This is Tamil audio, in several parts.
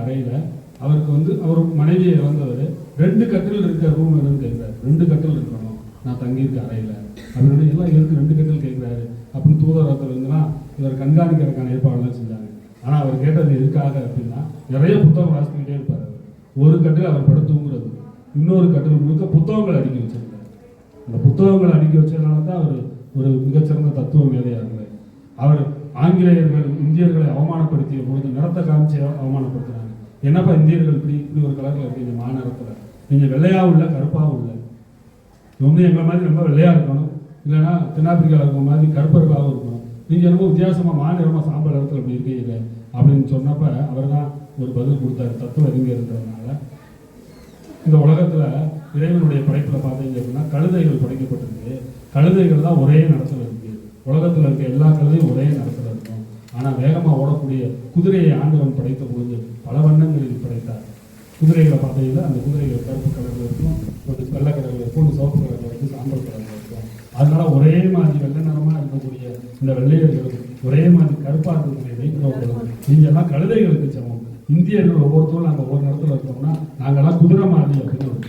அறையில அவருக்கு வந்து அவர் மனைவியை இறந்தவர் ரெண்டு கட்டில் இருக்க ரூம் என்னன்னு கேட்குறாரு. ரெண்டு கட்டில் இருக்கணும். நான் தங்கியிருக்க அறையில. அப்படின்னு எல்லாம் இவருக்கு ரெண்டு கட்டில் கேட்குறாரு. அப்படின்னு தூதரத்தில் இருந்துலாம் இவர் கண்காணிக்கிறதுக்கான ஏற்பாடுலாம் செஞ்சாங்க ஆனா அவர் கேட்டது எதுக்காக அப்படின்னா நிறைய புத்தகம் வாசிக்கிட்டே இருப்பார் அவர். ஒரு கட்டில் அவர் படுத்துங்கிறது இன்னொரு கட்டில் முழுக்க புத்தகங்கள் அடுக்கி வச்சிருந்தார் அந்த புத்தகங்களை அடுக்கி வச்சதுனால தான் அவர் ஒரு மிகச்சிறந்த தத்துவ மேதையாக இருந்தார். அவர் ஆங்கிலேயர்கள் இந்தியர்களை அவமானப்படுத்திய பொழுது நிறத்தை காமிச்சு அவமானப்படுத்துகிறாங்க என்னப்பா இந்தியர்கள் இப்படி இப்படி ஒரு கலரில் இருக்கீங்க மாநிலத்தில்? நீங்கள் வெள்ளையாகவும் இல்லை கருப்பாகவும் இல்லை ஒன்று எங்களை மாதிரி ரொம்ப வெள்ளையா இருக்கணும். இல்லைன்னா தென்னாப்பிரிக்காவில் இருக்கிற மாதிரி கருப்பர்களாகவும் இருக்கணும். நீங்கள் என்னமோ வித்தியாசமாக மாநிலமாக சாம்பல் இடத்துல இப்படி இருக்கீங்க அப்படின்னு சொன்னப்ப அவர் தான் ஒரு பதில் கொடுத்தாரு. தத்துவ அறிஞர்ன்றதுனால இந்த உலகத்துல இறைவனுடைய படைப்பில் பார்த்தீங்க அப்படின்னா கழுதைகள் படைக்கப்பட்டிருக்கு. கழுதைகள் தான் ஒரே நடத்தில் இருக்குது உலகத்துல இருக்க எல்லா கழுதையும் ஒரே நடத்துல ஆனால் வேகமாக ஓடக்கூடிய குதிரையை ஆண்டவன் படைத்த பொழுது பல வண்ணங்களில் படைத்தார். குதிரைகளை பார்த்தீங்கன்னா அந்த குதிரைகள் கருப்பு கலரில் இருக்கும் கொஞ்சம் வெள்ளை கலரில் இருக்கும் கொஞ்சம் சிவப்பு கலர்ல இருக்கும் சாம்பல் கலரில் இருக்கும். அதனால ஒரே மாதிரி வெள்ளை நிறமாக இருக்கக்கூடிய இந்த வெள்ளையர்கள் ஒரே மாதிரி கருப்பாக இருக்கக்கூடிய வைக்கிறவர்கள் நீங்க எல்லாம் கழுதைகளுக்கு சமம் இந்தியர்கள் ஒவ்வொருத்தரும் நாங்கள் ஒவ்வொரு இடத்துல இருக்கோம்னா நாங்கள்லாம் குதிரை மாதிரி அப்படின்னு ஒரு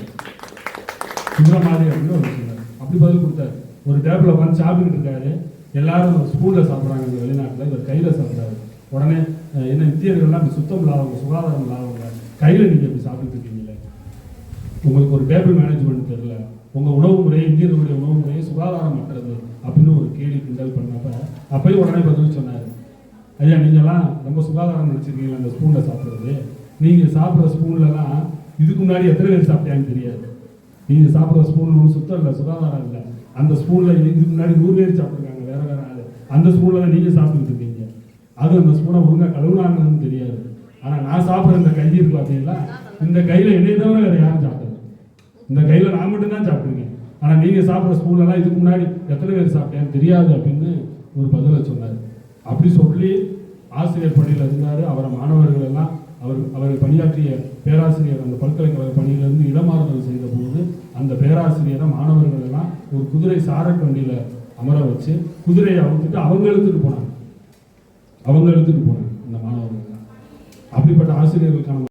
குதிரை மாதிரி அப்படின்னு ஒரு சொன்னார் அப்படி பதில் கொடுத்தாரு. ஒரு டேபிளில் உட்காந்து சாப்பிட்டுட்டு இருக்காரு. எல்லாரும் ஸ்பூனில் சாப்பிட்றாங்க இந்த வெளிநாட்டில் இவர் கையில் சாப்பிட்றாரு உடனே என்ன இந்தியர்கள்லாம் இப்படி சுத்தம் இல்லாதவங்க சுகாதாரம் இல்லாதவங்க கையில் நீங்கள் இப்படி சாப்பிட்டுட்டு இருக்கீங்களே? உங்களுக்கு ஒரு டேபிள் மேனேஜ்மெண்ட் தெரியல. உங்கள் உணவு முறை இந்தியர்களுடைய உணவு முறையை சுகாதாரம் அற்றது அப்படின்னு ஒரு கேள்வி கிண்டல் பண்ணப்ப அப்பயும் உடனே பதில் சொன்னார். ஐயா நீங்கள்லாம் ரொம்ப சுகாதாரம் நினச்சிருக்கீங்களா அந்த ஸ்பூனில் சாப்பிட்றது? நீங்கள் சாப்பிட்ற ஸ்பூன்லலாம் இதுக்கு முன்னாடி எத்தனை பேர் சாப்பிட்டாங்கன்னு தெரியாது. நீங்கள் சாப்பிட்ற ஸ்பூன் ஒன்றும் சுத்தம் இல்லை சுகாதாரம் இல்லை. அந்த ஸ்பூனில் இதுக்கு முன்னாடி நூறு பேர் சாப்பிட்டுருக்காங்க அந்த ஸ்பூனில் தான் நீங்கள் சாப்பிட்டுட்டு இருக்கீங்க. அது அந்த ஸ்பூனை ஒழுங்காக கழுவுனாங்கன்னு தெரியாது. ஆனால் நான் சாப்பிட்ற இந்த கை இருக்கு பார்த்தீங்களா இந்த கையில் என்னை தவிர வேறு யாரும் சாப்பிடல. இந்த கையில் நான் மட்டும் தான் ஆனால் நீங்கள் சாப்பிட்ற ஸ்பூன்லலாம் இதுக்கு முன்னாடி எத்தனை பேர் சாப்பிட்டேன்னு தெரியாது அப்படின்னு ஒரு பதிலை சொன்னார். அப்படி சொல்லி ஆசிரியர் பணியில் இருந்தார். அவரை மாணவர்கள் எல்லாம் அவர் அவர் பணியாற்றிய பேராசிரியர் அந்த பல்கலைக்கழக பணியிலிருந்து இடமாறுதல் செய்த போது அந்த பேராசிரியரை மாணவர்கள் எல்லாம் ஒரு குதிரை சாரட் வண்டியில அமர வச்சு குதிரையை அவுத்துட்டு அவங்க எடுத்துகிட்டு போனாங்க. அவங்க எடுத்துகிட்டு போனாங்க. இந்த மாணவர்கள் அப்படிப்பட்ட ஆசிரியர்களுக்கான